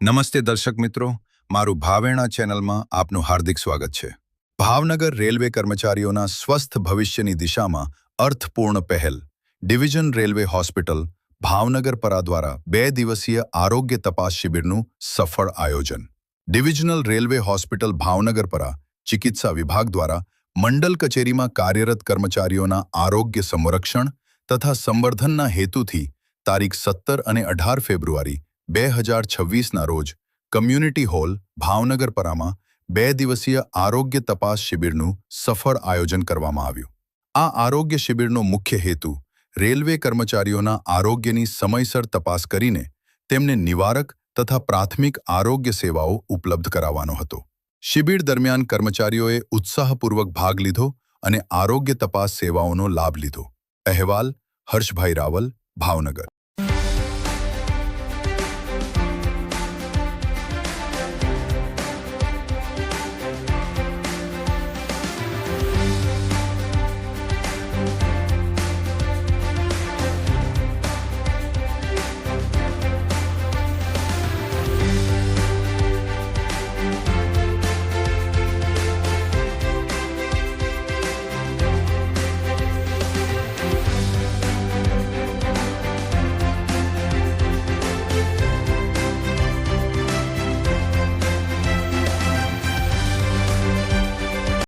નમસ્તે દર્શક મિત્રો, મારું ભાવેણા ચેનલમાં આપનું હાર્દિક સ્વાગત છે. ભાવનગર રેલવે કર્મચારીઓના સ્વસ્થ ભવિષ્યની દિશામાં અર્થપૂર્ણ પહેલ, ડિવિઝન રેલવે હોસ્પિટલ, ભાવનગર પરા દ્વારા બે દિવસીય આરોગ્ય તપાસ શિબિરનું સફળ આયોજન. ડિવિઝનલ રેલવે હોસ્પિટલ ભાવનગર પરા ચિકિત્સા વિભાગ દ્વારા મંડલ કચેરીમાં કાર્યરત કર્મચારીઓના આરોગ્ય સંરક્ષણ તથા સંવર્ધનના હેતુથી તારીખ સત્તર અને અઢાર ફેબ્રુઆરી બે હજાર છવ્વીસના રોજ કમ્યુનિટી હોલ ભાવનગર પરામાં બે દિવસીય આરોગ્ય તપાસ શિબિરનું સફળ આયોજન કરવામાં આવ્યું. આ આરોગ્ય શિબિરનો મુખ્ય હેતુ રેલવે કર્મચારીઓના આરોગ્યની સમયસર તપાસ કરીને તેમને નિવારક તથા પ્રાથમિક આરોગ્ય સેવાઓ ઉપલબ્ધ કરાવવાનો હતો. શિબિર દરમિયાન કર્મચારીઓએ ઉત્સાહપૂર્વક ભાગ લીધો અને આરોગ્ય તપાસ સેવાઓનો લાભ લીધો. અહેવાલ હર્ષભાઈ રાવલ, ભાવનગર.